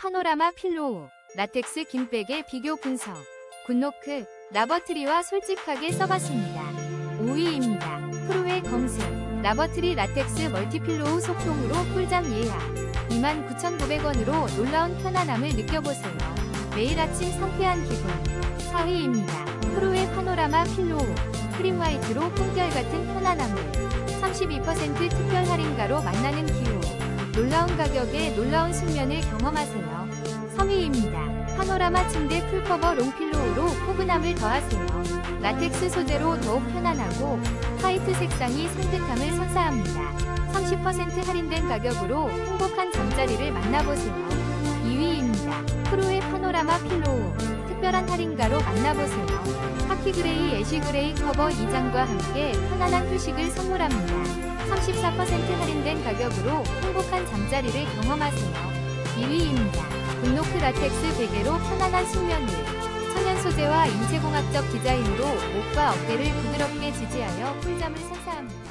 파노라마 필로우, 라텍스 긴백의 비교 분석. 굿노크, 라버트리와 솔직하게 써봤습니다. 5위입니다. 프로의 검색, 라버트리 라텍스 멀티필로우 소품으로 꿀잠 예약. 29,900원으로 놀라운 편안함을 느껴보세요. 매일 아침 상쾌한 기분. 4위입니다. 프로의 파노라마 필로우, 크림 화이트로 꿈결 같은 편안함을. 32% 특별 할인가로 만나는 기호. 놀라운 가격에 놀라운 숙면을 경험하세요. 3위입니다. 파노라마 침대 풀커버 롱필로우로 포근함을 더하세요. 라텍스 소재로 더욱 편안하고 화이트 색상이 산뜻함을 선사합니다. 30% 할인된 가격으로 행복한 잠자리를 만나보세요. 2위입니다. 프로의 파노라마 필로우 특별한 할인가로 만나보세요. 카키 그레이 애쉬 그레이 커버 2장과 함께 편안한 휴식을 선물합니다. 34% 할인된 가격으로 행복한 잠자리를 경험하세요. 2위입니다. 굿노크 라텍스 베개로 편안한 숙면을 천연 소재와 인체공학적 디자인으로 목과 어깨를 부드럽게 지지하여 꿀잠을 선사합니다.